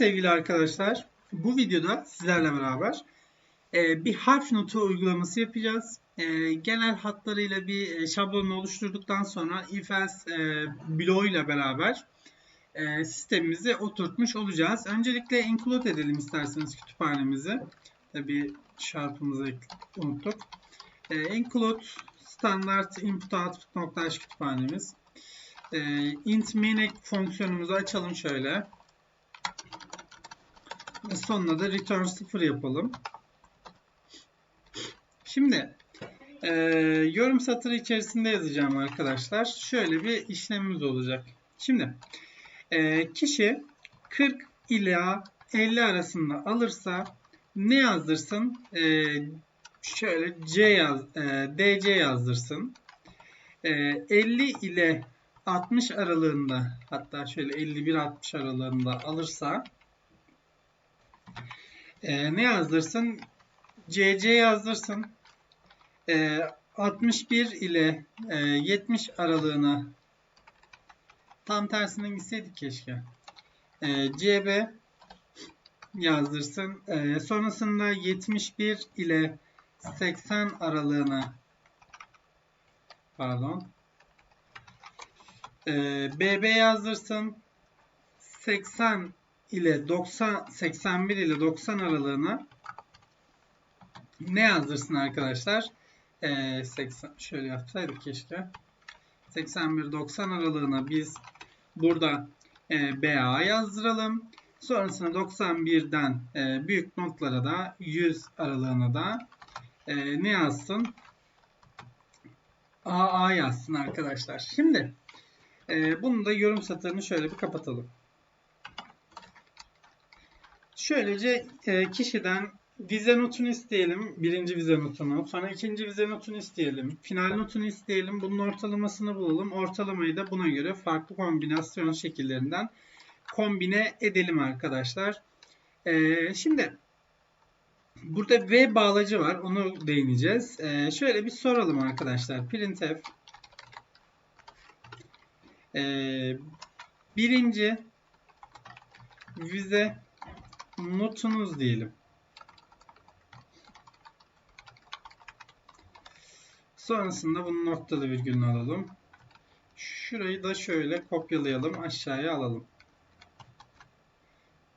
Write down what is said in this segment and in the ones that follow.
Sevgili arkadaşlar, bu videoda sizlerle beraber e, bir harf notu uygulaması yapacağız. E, genel hatlarıyla bir e, şablonu oluşturduktan sonra if else bloğuyla beraber sistemimizi oturtmuş olacağız. Öncelikle include edelim isterseniz kütüphanemizi. Tabii çarpımızı unuttuk. İnclude standart input output nokta kütüphanemiz. İnt min fonksiyonumuzu açalım şöyle. Sonuna da return 0 yapalım. Şimdi e, yorum satırı içerisinde yazacağım arkadaşlar. Şöyle bir işlemimiz olacak. Şimdi e, kişi 40 ila 50 arasında alırsa ne yazdırsın? E, şöyle C yaz, e, DC yazdırsın. E, 50 ile 60 aralığında hatta şöyle 51-60 aralığında alırsa e, ne yazdırsın? CC yazdırsın. E, 61 ile e, 70 aralığına tam tersinden gitseydik keşke. E, CB yazdırsın. E, sonrasında 71 ile 80 aralığına pardon e, BB yazdırsın. 80 ile 90 81 ile 90 aralığına ne yazdırsın arkadaşlar? Ee, 80 şöyle yapsaydık keşke. 81-90 aralığına biz burada e, BA yazdıralım. Sonrasında 91'den e, büyük notlara da 100 aralığına da e, ne yazsın? AA yazsın arkadaşlar. Şimdi e, bunu da yorum satırını şöyle bir kapatalım. Şöylece e, kişiden vize notunu isteyelim. Birinci vize notunu. Sonra ikinci vize notunu isteyelim. Final notunu isteyelim. Bunun ortalamasını bulalım. Ortalamayı da buna göre farklı kombinasyon şekillerinden kombine edelim arkadaşlar. E, şimdi burada V bağlacı var. Onu değineceğiz. E, şöyle bir soralım arkadaşlar. Printf e, birinci vize notunuz diyelim. Sonrasında bunun noktalı virgülünü alalım. Şurayı da şöyle kopyalayalım. Aşağıya alalım.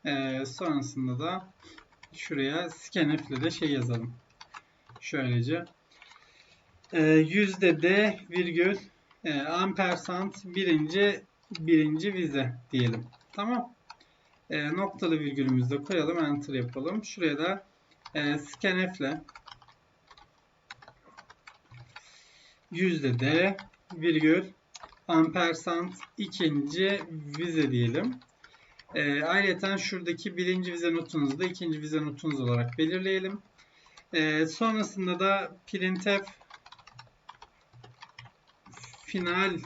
Ee, sonrasında da şuraya scanf ile de şey yazalım. Şöylece. Ee, yüzde d virgül e, ampersand birinci birinci vize diyelim. Tamam e, noktalı virgülümüzü de koyalım. Enter yapalım. Şuraya da e, scanf ile yüzde d virgül ampersand ikinci vize diyelim. E, ayrıca şuradaki birinci vize notunuzu da ikinci vize notunuz olarak belirleyelim. E, sonrasında da printf final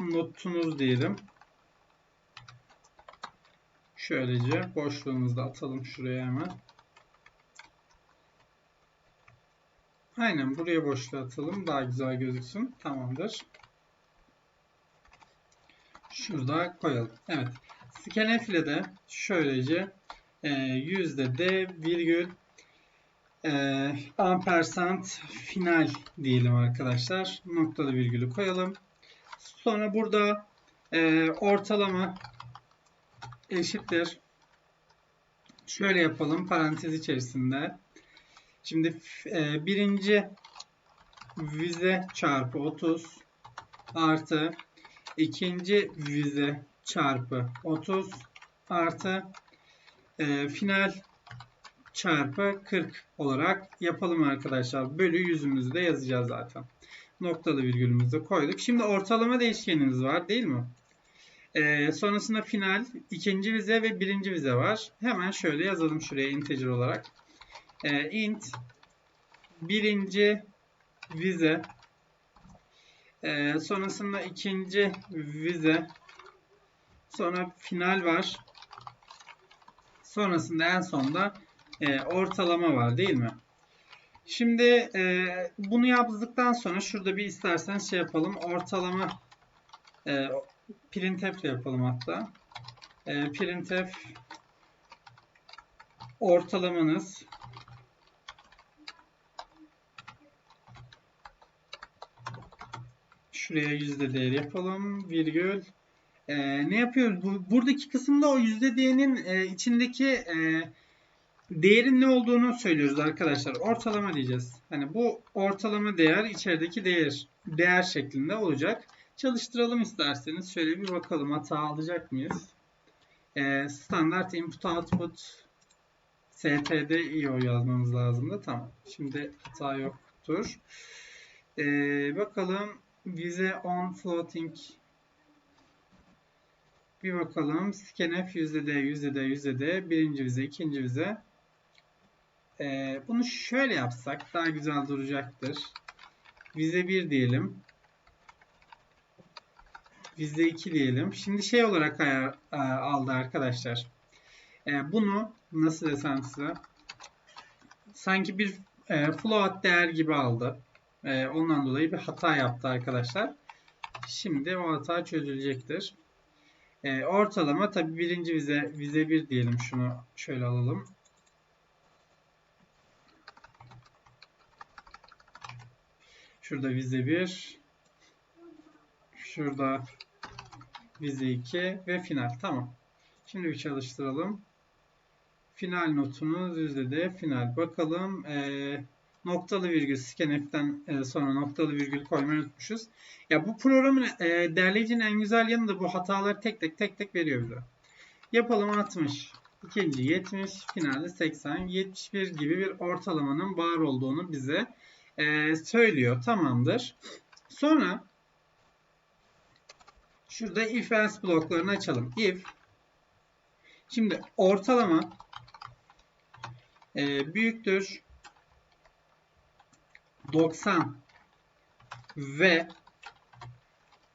notunuz diyelim. Şöylece boşluğumuzu da atalım şuraya hemen. Aynen buraya boşluğu atalım. Daha güzel gözüksün. Tamamdır. Şurada koyalım. Evet. Scanf ile de şöylece e, yüzde d virgül e, ampersand final diyelim arkadaşlar. Noktalı virgülü koyalım. Sonra burada e, ortalama eşittir. Şöyle yapalım parantez içerisinde. Şimdi e, birinci vize çarpı 30 artı ikinci vize çarpı 30 artı e, final çarpı 40 olarak yapalım arkadaşlar. Bölü yüzümüzü de yazacağız zaten. Noktalı virgülümüzü koyduk. Şimdi ortalama değişkenimiz var değil mi? Ee, sonrasında final, ikinci vize ve birinci vize var. Hemen şöyle yazalım şuraya integer olarak. Ee, int birinci vize ee, sonrasında ikinci vize sonra final var. Sonrasında en sonda e, ortalama var değil mi? Şimdi e, bunu yazdıktan sonra şurada bir isterseniz şey yapalım. Ortalama e, printf ile yapalım hatta. E, printf ortalamanız şuraya yüzde değer yapalım virgül. Ee, ne yapıyoruz? Bu buradaki kısımda o yüzde değerin e, içindeki e, değerin ne olduğunu söylüyoruz arkadaşlar. Ortalama diyeceğiz. Hani bu ortalama değer içerideki değer değer şeklinde olacak çalıştıralım isterseniz. Şöyle bir bakalım. Hata alacak mıyız? Ee, standart input output std io yazmamız lazım da. Tamam. Şimdi hata yoktur. Ee, bakalım. Vize on floating. Bir bakalım. Scanf yüzde d yüzde d yüzde d. Birinci vize ikinci vize ee, bunu şöyle yapsak daha güzel duracaktır. Vize 1 diyelim vize 2 diyelim şimdi şey olarak e, aldı arkadaşlar ee, bunu nasıl desem size sanki bir e, float değer gibi aldı ondan dolayı bir hata yaptı arkadaşlar. Şimdi o hata çözülecektir. Ee, ortalama tabi birinci vize vize 1 diyelim şunu şöyle alalım. Şurada vize 1. Şurada vize 2 ve final. Tamam. Şimdi bir çalıştıralım. Final notumuz yüzde final. Bakalım. Ee, noktalı virgül scanf'ten e, sonra noktalı virgül koymayı unutmuşuz. Ya bu programın e, derleyicinin en güzel yanı da bu hataları tek tek tek tek veriyor bize. Yapalım 60. ikinci 70, finalde 80, 71 gibi bir ortalamanın var olduğunu bize e, söylüyor. Tamamdır. Sonra şurada if else bloklarını açalım. If şimdi ortalama e, büyüktür 90 ve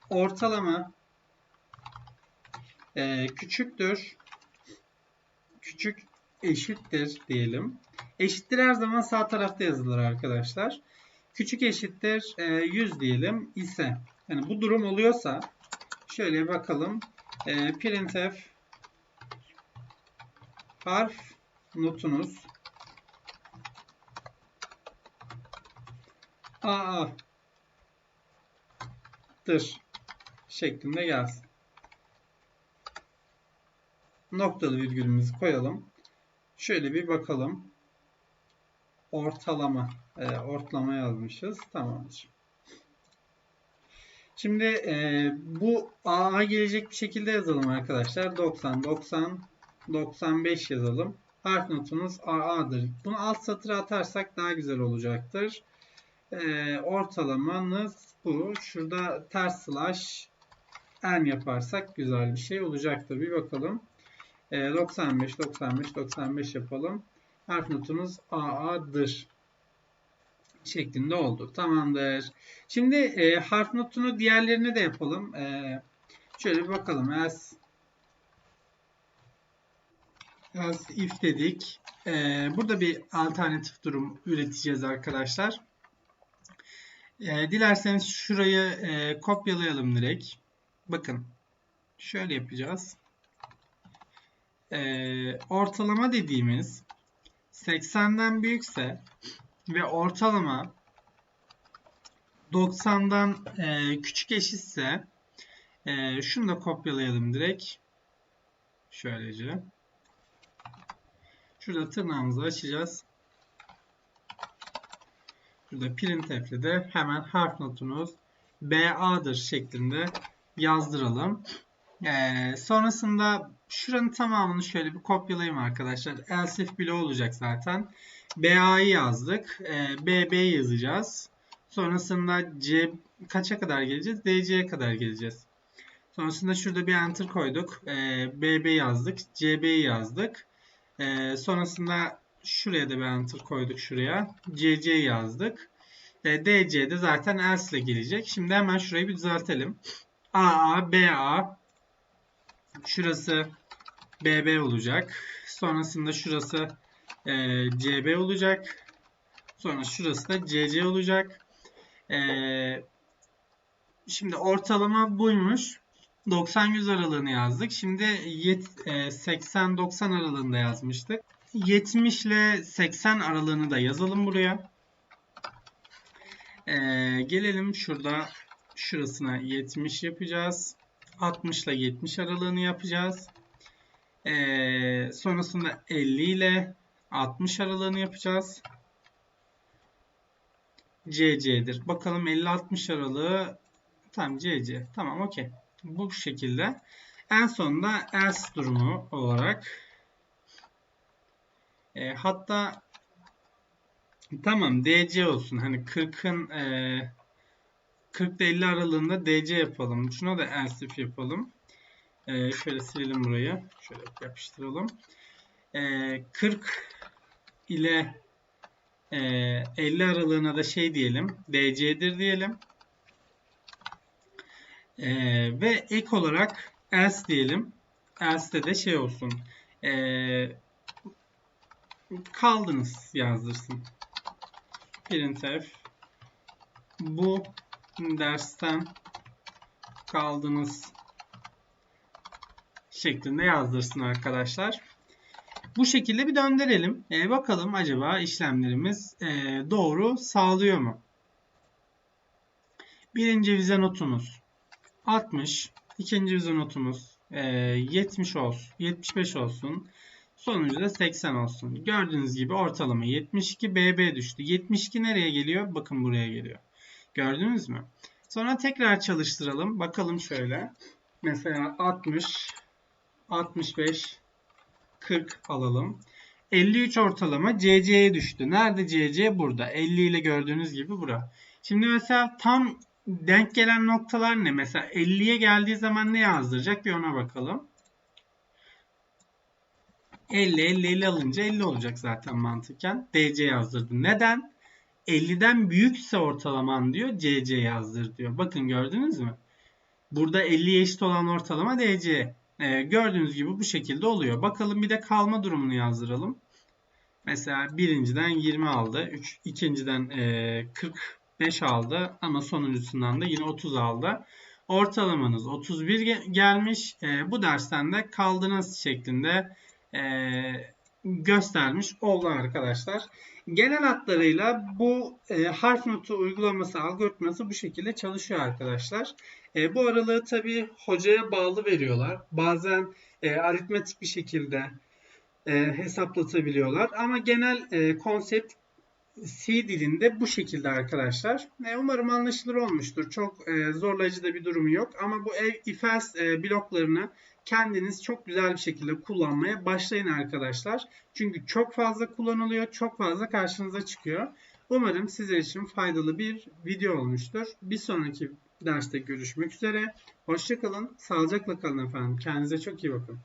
ortalama e, küçüktür küçük eşittir diyelim. Eşittir her zaman sağ tarafta yazılır arkadaşlar. Küçük eşittir e, 100 diyelim ise yani bu durum oluyorsa şöyle bakalım. E, printf harf notunuz AA dır şeklinde gelsin. Noktalı virgülümüzü koyalım. Şöyle bir bakalım. Ortalama. E, ortalama yazmışız. Tamamdır. Şimdi e, bu AA gelecek bir şekilde yazalım arkadaşlar. 90, 90, 95 yazalım. Harf notumuz AA'dır. Bunu alt satıra atarsak daha güzel olacaktır e, ortalamanız bu. Şurada ters slash n yaparsak güzel bir şey olacaktır. Bir bakalım. E, 95, 95, 95 yapalım. Harf notumuz AA'dır şeklinde oldu. Tamamdır. Şimdi e, harf notunu diğerlerine de yapalım. E, şöyle bir bakalım. As, as if dedik. E, burada bir alternatif durum üreteceğiz arkadaşlar. E, dilerseniz şurayı e, kopyalayalım direkt. Bakın. Şöyle yapacağız. E, ortalama dediğimiz 80'den büyükse ve ortalama 90'dan e, küçük eşitse e, şunu da kopyalayalım direkt. Şöylece. Şurada tırnağımızı açacağız. Burada printf'le de hemen harf notunuz BA'dır şeklinde yazdıralım. Ee, sonrasında şuranın tamamını şöyle bir kopyalayayım arkadaşlar. Else if bile olacak zaten. BA'yı yazdık. Ee, BB yazacağız. Sonrasında C kaça kadar geleceğiz? DC'ye kadar geleceğiz. Sonrasında şurada bir enter koyduk. Ee, BB yazdık. CB'yi yazdık. Ee, sonrasında Şuraya da bir enter koyduk şuraya. CC yazdık. E, DC de zaten else ile gelecek. Şimdi hemen şurayı bir düzeltelim. AA, BA şurası BB olacak. Sonrasında şurası e, CB olacak. Sonra şurası da CC olacak. E, şimdi ortalama buymuş. 90-100 aralığını yazdık. Şimdi yet- e, 80-90 aralığında yazmıştık. 70 ile 80 aralığını da yazalım buraya. E, gelelim şurada şurasına 70 yapacağız. 60 ile 70 aralığını yapacağız. E, sonrasında 50 ile 60 aralığını yapacağız. CC'dir. Bakalım 50-60 aralığı Tamam CC. Tamam okey. Bu şekilde. En sonunda else durumu olarak e, hatta tamam DC olsun. Hani 40'ın e, 40 ile 50 aralığında DC yapalım. Şuna da else if yapalım. E, şöyle silelim burayı. Şöyle yapıştıralım. E, 40 ile e, 50 aralığına da şey diyelim. DC'dir diyelim. Ee, ve ek olarak else diyelim. Else'de de şey olsun. Ee, kaldınız yazdırsın. Printf bu dersten kaldınız şeklinde yazdırsın arkadaşlar. Bu şekilde bir döndürelim. Ee, bakalım acaba işlemlerimiz e, doğru sağlıyor mu? Birinci vize notumuz 60. ikinci vize notumuz e, 70 olsun. 75 olsun. Sonuncu da 80 olsun. Gördüğünüz gibi ortalama 72 BB düştü. 72 nereye geliyor? Bakın buraya geliyor. Gördünüz mü? Sonra tekrar çalıştıralım. Bakalım şöyle. Mesela 60, 65, 40 alalım. 53 ortalama CC'ye düştü. Nerede CC? Burada. 50 ile gördüğünüz gibi bura. Şimdi mesela tam denk gelen noktalar ne? Mesela 50'ye geldiği zaman ne yazdıracak? Bir ona bakalım. 50, 50, 50 alınca 50 olacak zaten mantıken. DC yazdırdı. Neden? 50'den büyükse ortalaman diyor. CC yazdır diyor. Bakın gördünüz mü? Burada 50'ye eşit olan ortalama DC. Ee, gördüğünüz gibi bu şekilde oluyor. Bakalım bir de kalma durumunu yazdıralım. Mesela birinciden 20 aldı. Üç, ikinciden e, 40 5 aldı ama sonuncusundan da yine 30 aldı. Ortalamanız 31 gelmiş. E, bu dersten de kaldınız şeklinde e, göstermiş oldu arkadaşlar. Genel hatlarıyla bu e, harf notu uygulaması, algoritması bu şekilde çalışıyor arkadaşlar. E, bu aralığı tabi hocaya bağlı veriyorlar. Bazen e, aritmetik bir şekilde e, hesaplatabiliyorlar. Ama genel e, konsept C dilinde bu şekilde arkadaşlar. E, umarım anlaşılır olmuştur. Çok e, zorlayıcı da bir durumu yok. Ama bu if else e, bloklarını kendiniz çok güzel bir şekilde kullanmaya başlayın arkadaşlar. Çünkü çok fazla kullanılıyor. Çok fazla karşınıza çıkıyor. Umarım sizler için faydalı bir video olmuştur. Bir sonraki derste görüşmek üzere. Hoşçakalın. Sağlıcakla kalın efendim. Kendinize çok iyi bakın.